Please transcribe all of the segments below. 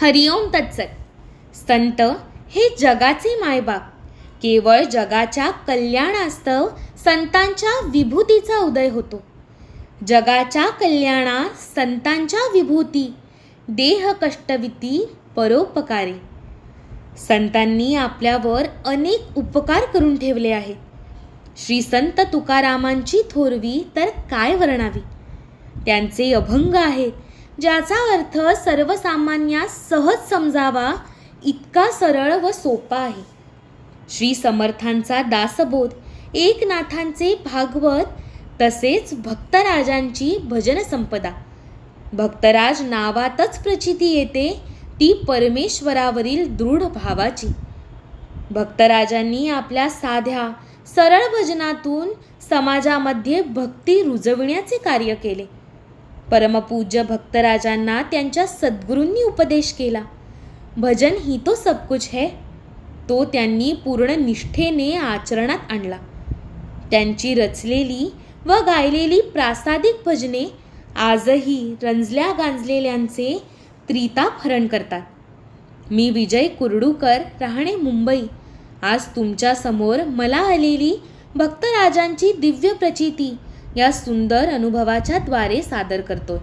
हरिओम तत्सत. संत हे जगाचे मायबाप. केवळ जगाच्या कल्याणास्तव संतांच्या विभूतीचा उदय होतो. जगाच्या कल्याणात संतांच्या विभूती देह कष्टविती परोपकारी. संतांनी आपल्यावर अनेक उपकार करून ठेवले आहेत. श्री संत तुकारामांची थोरवी तर काय वर्णावी? त्यांचे अभंग आहेत. ज्याचा अर्थ सर्वसामान्यास सहज समजावा इतका सरळ व सोपा आहे. श्री समर्थांचा दासबोध एकनाथांचे भागवत तसेच भक्तराजांची भजन संपदा भक्तराज नावातच प्रचिती येते ती परमेश्वरावरील दृढ भावाची. भक्तराजांनी आपल्या साध्या सरळ भजनातून समाजामध्ये भक्ती रुजविण्याचे कार्य केले. परमपूज्य भक्तराजांना त्यांच्या सद्गुरूंनी उपदेश केला. भजन ही तो सब कुछ है. तो त्यांनी पूर्ण निष्ठेने आचरणात आणला. त्यांची रचलेली व गायलेली प्रासादिक भजने आजही रंजल्या गांजलेल्यांचे त्रिताप हरण करतात. मी विजय कुर्डूकर राहणे मुंबई. आज तुमच्यासमोर मला आलेली भक्तराजांची दिव्य प्रचिती. या सुंदर अनुभवाच्या द्वारे सादर करतो.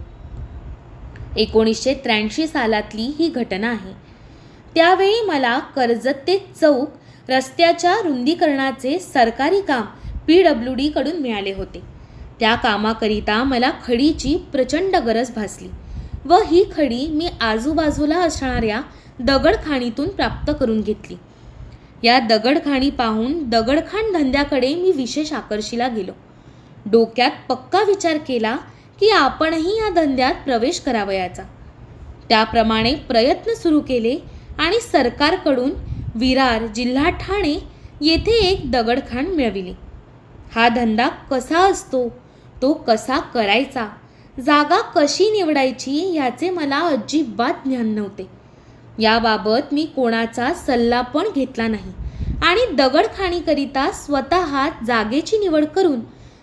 एकोणीसशे त्र्याऐंशी सालातली ही घटना आहे. त्यावेळी मला कर्जत ते चौक रस्त्याच्या रुंदीकरणाचे सरकारी काम पी डब्ल्यू डीकडून मिळाले होते. त्या कामाकरिता मला खडीची प्रचंड गरज भासली व ही खडी मी आजूबाजूला असणाऱ्या दगडखाणीतून प्राप्त करून घेतली. या दगडखाणी पाहून दगडखाण धंद्याकडे मी विशेष आकर्षीला गेलो. डोक्यात पक्का विचार केला की आपणही या धंद्यात प्रवेश करावयाचा. त्याप्रमाणे प्रयत्न सुरू केले आणि सरकारकडून विरार जिल्हा ठाणे येथे एक दगडखाण मिळविली. हा धंदा कसा असतो? तो कसा करायचा? जागा कशी निवडायची याचे मला अजिबात ज्ञान नव्हते. याबाबत मी कोणाचा सल्ला पण घेतला नाही आणि दगडखाणीकरिता स्वतः जागेची निवड करून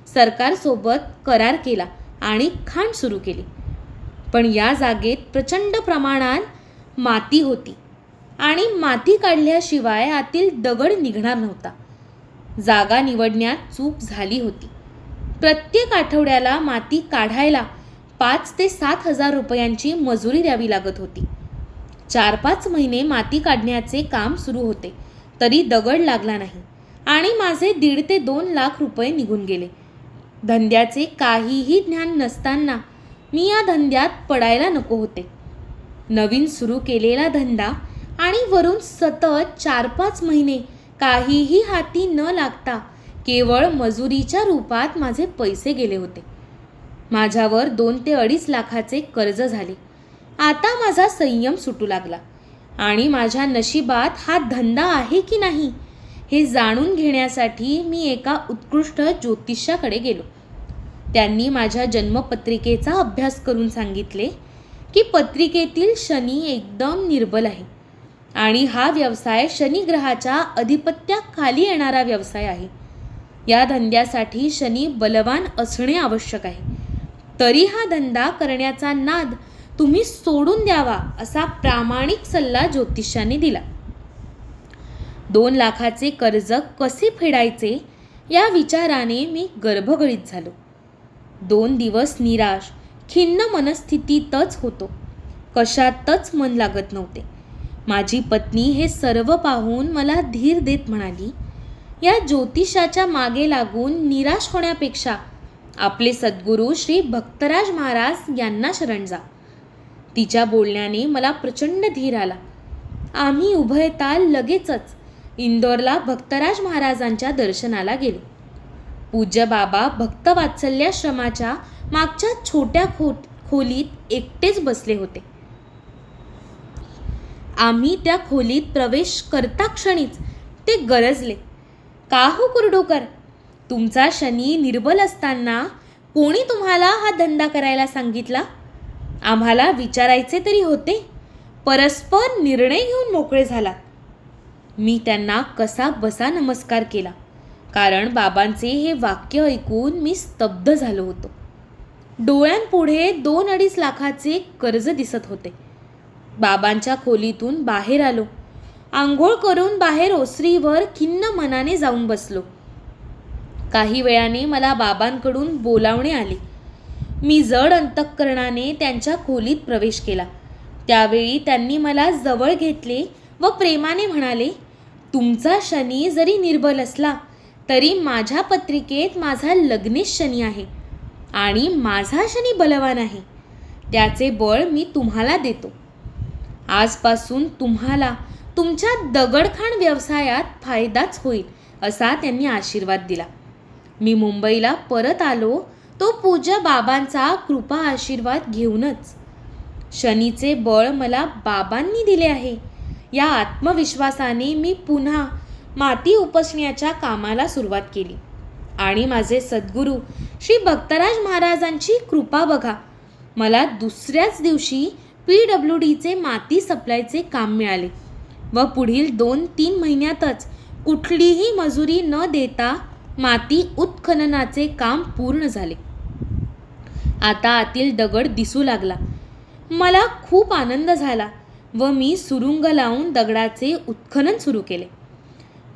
सरकारसोबत करार केला आणि खाण सुरू केली. पण या जागेत प्रचंड प्रमाणात माती होती आणि माती काढल्याशिवाय आतील दगड निघणार नव्हता. जागा निवडण्यात चूक झाली होती. प्रत्येक आठवड्याला माती काढायला पाच ते सात हजार रुपयांची मजुरी द्यावी लागत होती. चार पाच महिने माती काढण्याचे काम सुरू होते तरी दगड लागला नाही आणि माझे दीड ते दोन लाख रुपये निघून गेले. धंद्याचे काहीही ज्ञान नसताना मी या धंद्यात पडायला नको होते. नवीन सुरू केलेला धंदा आणि वरून सतत चार पाच महिने काहीही हाती न लागता केवळ मजुरीच्या रूपात माझे पैसे गेले होते. माझ्यावर दोन ते अडीच लाखाचे कर्ज झाले. आता माझा संयम सुटू लागला आणि माझ्या नशिबात हा धंदा आहे की नाही हे जाणून घेण्यासाठी मी एका उत्कृष्ट ज्योतिषाकडे गेलो. त्यांनी माझ्या जन्मपत्रिकेचा अभ्यास करून सांगितले की पत्रिकेतील शनी एकदम निर्बल आहे आणि हा व्यवसाय शनिग्रहाच्या अधिपत्याखाली येणारा व्यवसाय आहे. या धंद्यासाठी शनी बलवान असणे आवश्यक आहे. तरी हा धंदा करण्याचा नाद तुम्ही सोडून द्यावा असा प्रामाणिक सल्ला ज्योतिषाने दिला. दोन लाखाचे कर्ज कसे फेडायचे? या विचाराने मी गर्भगळीत झालो. दोन दिवस निराश खिन्न मनस्थितीतच होतो. कशातच मन लागत नव्हते. माझी पत्नी हे सर्व पाहून मला धीर देत म्हणाली या ज्योतिषाच्या मागे लागून निराश होण्यापेक्षा आपले सद्गुरू श्री भक्तराज महाराज यांना शरण जा. तिच्या बोलण्याने मला प्रचंड धीर आला. आम्ही उभयता लगेचच इंदोरला भक्तराज महाराजांच्या दर्शनाला गेले. पूज्य बाबा भक्तवात्सल्याश्रमाच्या मागच्या छोट्या खो खोलीत एकटेच बसले होते. आम्ही त्या खोलीत प्रवेश करता क्षणीच ते गरजले. का हो कुरडोकर? तुमचा शनी निर्बल असताना कोणी तुम्हाला हा धंदा करायला सांगितला? आम्हाला विचारायचे तरी होते. परस्पर निर्णय घेऊन मोकळे झाला मी त्यांना कसा बसा नमस्कार केला. कारण बाबांचे हे वाक्य ऐकून मी स्तब्ध झालो होतो. डोळ्यांपुढे दोन अडीच लाखाचे कर्ज दिसत होते. बाबांच्या खोलीतून बाहेर आलो. आंघोळ करून बाहेर ओसरीवर खिन्न मनाने जाऊन बसलो. काही वेळाने मला बाबांकडून बोलावणे आले. मी जड अंतःकरणाने त्यांच्या खोलीत प्रवेश केला. त्यावेळी त्यांनी मला जवळ घेतले व प्रेमाने म्हणाले तुमचा शनी जरी निर्बल असला तरी माझ्या पत्रिकेत माझा लग्नेश शनी आहे आणि माझा शनी बलवान आहे. त्याचे बळ मी तुम्हाला देतो. आजपासून तुम्हाला तुमच्या दगडखाण व्यवसायात फायदाच होईल असा त्यांनी आशीर्वाद दिला. मी मुंबईला परत आलो तो पूज्य बाबांचा कृपा आशीर्वाद घेऊनच. शनीचे बळ मला बाबांनी दिले आहे. या आत्मविश्वासाने मी पुन्हा माती उपसण्याच्या कामाला सुरुवात केली. आणि माझे सद्गुरू श्री भक्तराज महाराजांची कृपा बघा. मला दुसऱ्याच दिवशी पी डब्ल्यू डीचे माती सप्लायचे काम मिळाले व पुढील दोन तीन महिन्यातच कुठलीही मजुरी न देता माती उत्खननाचे काम पूर्ण झाले. आता आतील दगड दिसू लागला. मला खूप आनंद झाला. व मी सुरुंग लावून दगडाचे उत्खनन सुरू केले.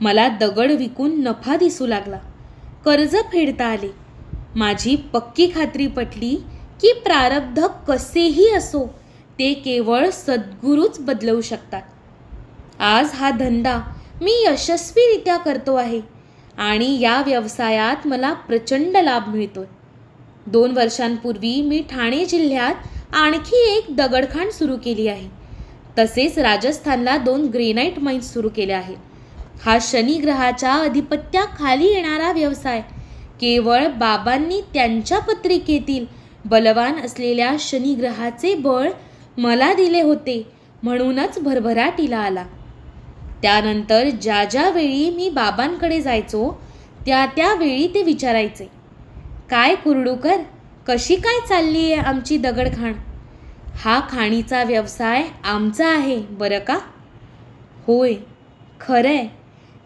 मला दगड विकून नफा दिसू लागला. कर्ज फेडता आले. माझी पक्की खात्री पटली की प्रारब्ध कसेही असो ते केवळ सद्गुरूच बदलवू शकतात. आज हा धंदा मी यशस्वीरित्या करतो आहे आणि या व्यवसायात मला प्रचंड लाभ मिळतो दोन वर्षांपूर्वी मी ठाणे जिल्ह्यात आणखी एक दगडखाण सुरू केली आहे. तसेच राजस्थानला दोन ग्रेनाईट माइन्स सुरू केल्या आहेत. हा शनिग्रहाच्या अधिपत्याखाली येणारा व्यवसाय. केवळ बाबांनी त्यांच्या पत्रिकेतील बलवान असलेल्या शनिग्रहाचे बळ मला दिले होते म्हणूनच भरभराटीला आला. त्यानंतर ज्या ज्या वेळी मी बाबांकडे जायचो त्या त्यावेळी ते विचारायचे काय कुरडूकर कशी काय चालली आहे आमची दगडखाण? हा खाणीचा व्यवसाय आमचा आहे बरं का? होय खरंय.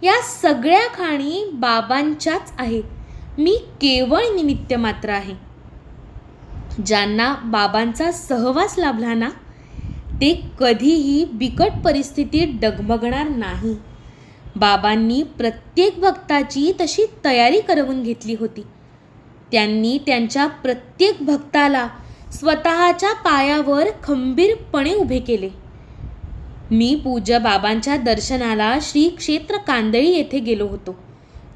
या सगळ्या खाणी बाबांच्याच आहेत. मी केवळ निमित्त मात्र आहे. ज्यांना बाबांचा सहवास लाभला ना ते कधीही बिकट परिस्थितीत डगमगणार नाही. बाबांनी प्रत्येक भक्ताची तशी तयारी करवून घेतली होती. त्यांनी त्यांच्या प्रत्येक भक्ताला स्वतःच्या पायावर खंबीरपणे उभे केले. मी पूज्य बाबांच्या दर्शनाला श्री क्षेत्र कांदळी येथे गेलो होतो.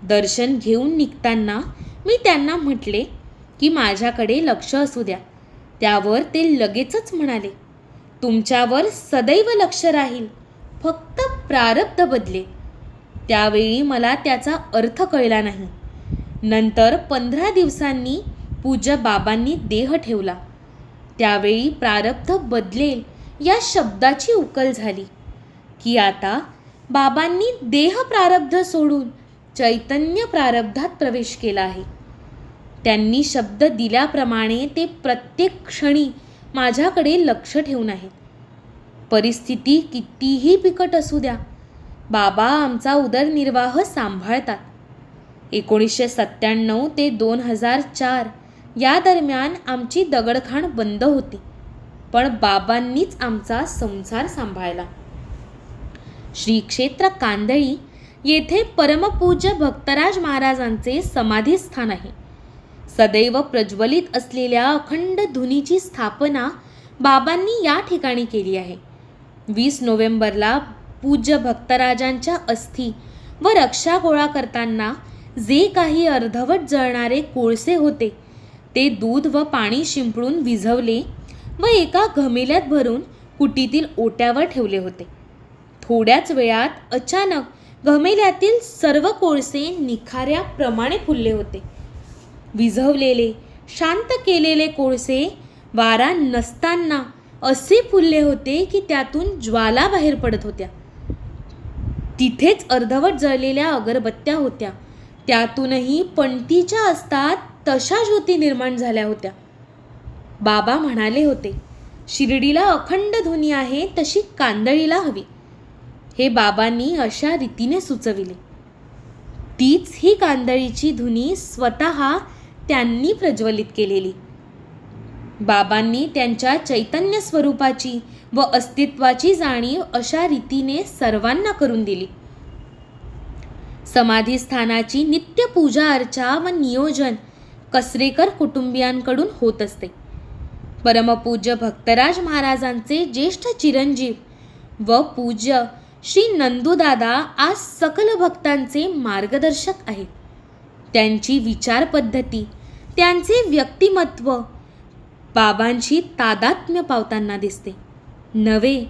दर्शन घेऊन निघताना मी त्यांना म्हटले की माझ्याकडे लक्ष असू द्या. त्यावर ते लगेचच म्हणाले तुमच्यावर सदैव लक्ष राहील. फक्त प्रारब्ध बदले. त्यावेळी मला त्याचा अर्थ कळला नाही. नंतर पंधरा दिवसांनी पूज्य बाबांनी देह ठेवला. त्यावेळी प्रारब्ध बदलेल या शब्दाची उकल झाली. की आता बाबांनी देह प्रारब्ध सोडून चैतन्य प्रारब्धात प्रवेश केला आहे. त्यांनी शब्द दिल्याप्रमाणे ते प्रत्येक क्षणी माझ्याकडे लक्ष ठेवून आहेत. परिस्थिती कितीही बिकट असू द्या बाबा आमचा उदरनिर्वाह सांभाळतात. एकोणीसशे सत्त्याण्णव ते दोन हजार चार या दरम्यान आमची दगडखाण बंद होती. पण बाबांनीच आमचा संसार सांभाळला. श्री क्षेत्र कांदळी येथे परमपूज्य भक्तराज महाराजांचे समाधीस्थान आहे. सदैव प्रज्वलित असलेल्या अखंड धुनीची स्थापना बाबांनी या ठिकाणी केली आहे. वीस नोव्हेंबरला पूज्य भक्तराजांच्या अस्थी व रक्षा गोळा करताना जे काही अर्धवट जळणारे कोळसे होते ते दूध व पाणी शिंपडून विझवले व एका घमेल्यात भरून कुटीतील ओट्यावर ठेवले होते. थोड्याच वेळात अचानक घमेल्यातील सर्व कोळसे निखाऱ्याप्रमाणे फुलले होते. विझवलेले शांत केलेले कोळसे वारा नसताना असे फुलले होते की त्यातून ज्वाला बाहेर पडत होत्या. तिथेच अर्धवट जळलेल्या अगरबत्त्या होत्या. त्यातूनही पणतीच्या असतात तशा ज्योती निर्माण झाल्या होत्या. बाबा म्हणाले होते शिर्डीला अखंड धुनी आहे तशी कांदळीला हवी. हे बाबांनी अशा रीतीने सुचविले. तीच ही कांदळीची धुनी स्वतः त्यांनी प्रज्वलित केलेली. बाबांनी त्यांच्या चैतन्य स्वरूपाची व अस्तित्वाची जाणीव अशा रीतीने सर्वांना करून दिली. समाधीस्थानाची नित्य पूजा अर्चा व नियोजन कसरेकर कुटुंबियांकडून होत असते. परमपूज्य भक्तराज महाराजांचे ज्येष्ठ चिरंजीव व पूज्य श्री नंदूदादा आज सकल भक्तांचे मार्गदर्शक आहेत. त्यांची विचारपद्धती त्यांचे व्यक्तिमत्व बाबांशी तादात्म्य पावताना दिसते. नवे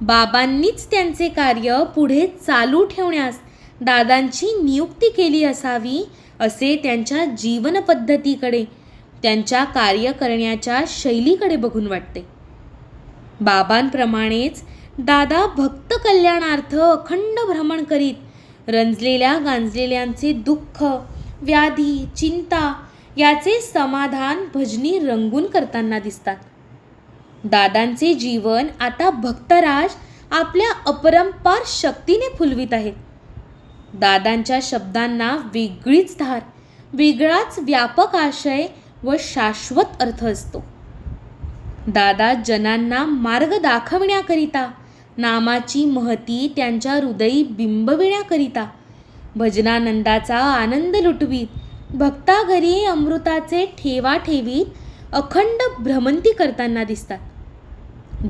बाबांनीच त्यांचे कार्य पुढे चालू ठेवण्यास दादांची नियुक्ती केली असावी असे त्यांच्या जीवनपद्धतीकडे त्यांच्या कार्य करण्याच्या शैलीकडे बघून वाटते. बाबांप्रमाणेच दादा भक्त कल्याणार्थ अखंड भ्रमण करीत रंजलेल्या गांजलेल्यांचे दुःख व्याधी चिंता याचे समाधान भजनी रंगून करताना दिसतात. दादांचे जीवन आता भक्तराज आपल्या अपरंपार शक्तीने फुलवित आहेत. दादांच्या शब्दांना वेगळीच धार वेगळाच व्यापक आशय व शाश्वत अर्थ असतो. दादा जनांना मार्ग दाखविण्याकरिता नामाची महती त्यांच्या हृदयी बिंबविण्याकरिता भजनानंदाचा आनंद लुटवीत भक्ता घरी अमृताचे ठेवा ठेवीत अखंड भ्रमंती करताना दिसतात.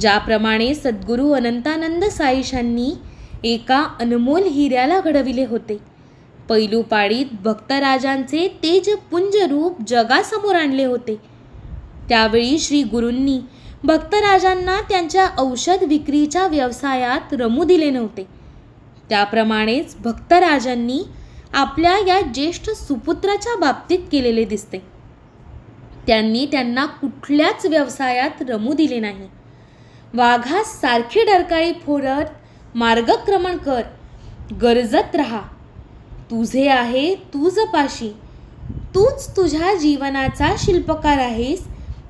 ज्याप्रमाणे सद्गुरू अनंतानंद साईशांनी एका अनमोल हिऱ्याला घडविले होते. पैलू पाळीत भक्तराजांचे तेजपुंज रूप जगासमोर आणले होते. त्यावेळी श्री गुरूंनी भक्तराजांना त्यांच्या औषध विक्रीच्या व्यवसायात रमू दिले नव्हते. त्याप्रमाणेच भक्तराजांनी आपल्या या ज्येष्ठ सुपुत्राच्या बाबतीत केलेले दिसते. त्यांनी त्यांना कुठल्याच व्यवसायात रमू दिले नाही. वाघास सारखी डरकाळी फोडत मार्गक्रमण कर. गरजत रहा. तुझे आहे तूच पाशी. तूच तुझ्या जीवनाचा शिल्पकार आहेस.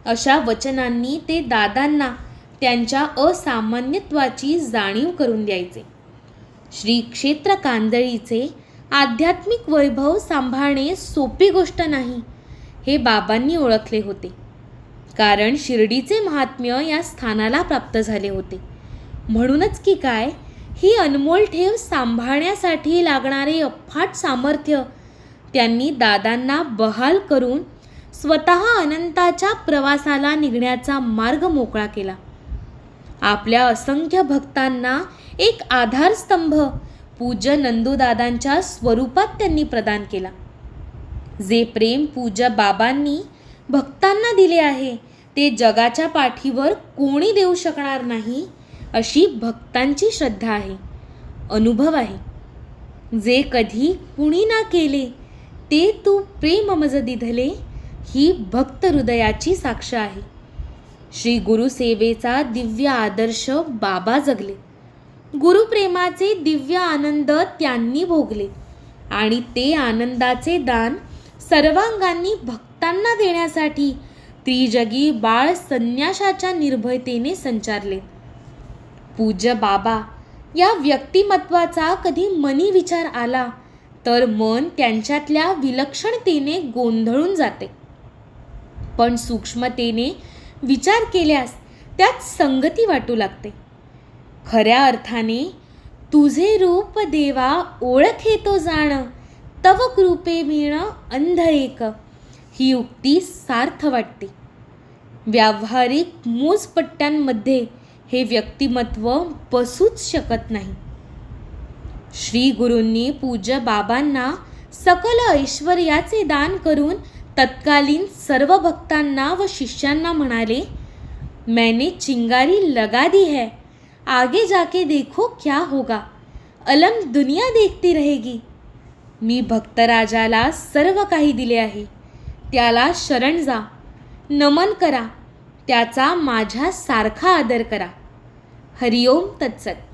अशा वचनांनी ते दादांना त्यांच्या असामान्यत्वाची जाणीव करून द्यायचे. श्री क्षेत्र कांदळीचे आध्यात्मिक वैभव सांभाळणे सोपी गोष्ट नाही हे बाबांनी ओळखले होते. कारण शिर्डीचे महात्म्य या स्थानाला प्राप्त झाले होते. म्हणूनच की काय ही अनमोल ठेव सांभाळण्यासाठी लागणारे अफाट सामर्थ्य त्यांनी दादांना बहाल करून स्वतः अनंताच्या प्रवासाला निघण्याचा मार्ग मोकळा केला. आपल्या असंख्य भक्तांना एक आधारस्तंभ पूज्य नंदूदादांच्या स्वरूपात त्यांनी प्रदान केला. जे प्रेम पूज्य बाबांनी भक्तांना दिले आहे ते जगाच्या पाठीवर कोणी देऊ शकणार नाही? अशी भक्तांची श्रद्धा आहे अनुभव आहे. जे कधी कुणी ना केले ते तू प्रेम मज दिधले ही भक्त हृदयाची साक्ष आहे. श्री गुरुसेवेचा दिव्य आदर्श बाबा जगले. गुरुप्रेमाचे दिव्य आनंद त्यांनी भोगले आणि ते आनंदाचे दान सर्वांगांनी भक्तांना देण्यासाठी त्रिजगी बाळ संन्याशाच्या निर्भयतेने संचारले. पूज्य बाबा या व्यक्तिमत्वाचा कधी मनी विचार आला तर मन त्यांच्यातल्या विलक्षणतेने गोंधळून जाते. पण सूक्ष्मतेने विचार केल्यास त्यात संगती वाटू लागते. खऱ्या अर्थाने तुझे रूप देवा ओळख येतो जाणं तव कृपे मिळणं अंध एक ही उक्ती सार्थ वाटते. व्यावहारिक मोजपट्ट्यांमध्ये हे व्यक्तिमत्व बसूच शकत नाही. श्री गुरूंनी पूज्य बाबांना सकल ऐश्वर्याचे दान करून तत्कालीन सर्व भक्तांना व शिष्यांना म्हणाले मैंने चिंगारी लगा दी है. आगे जाके देखो क्या होगा. अलम दुनिया देखती रहेगी. मी भक्तराजाला सर्व काही दिले आहे. त्याला शरण जा. नमन करा. त्याचा माझ्या सारखा आदर करा. हरिओम तत्सत.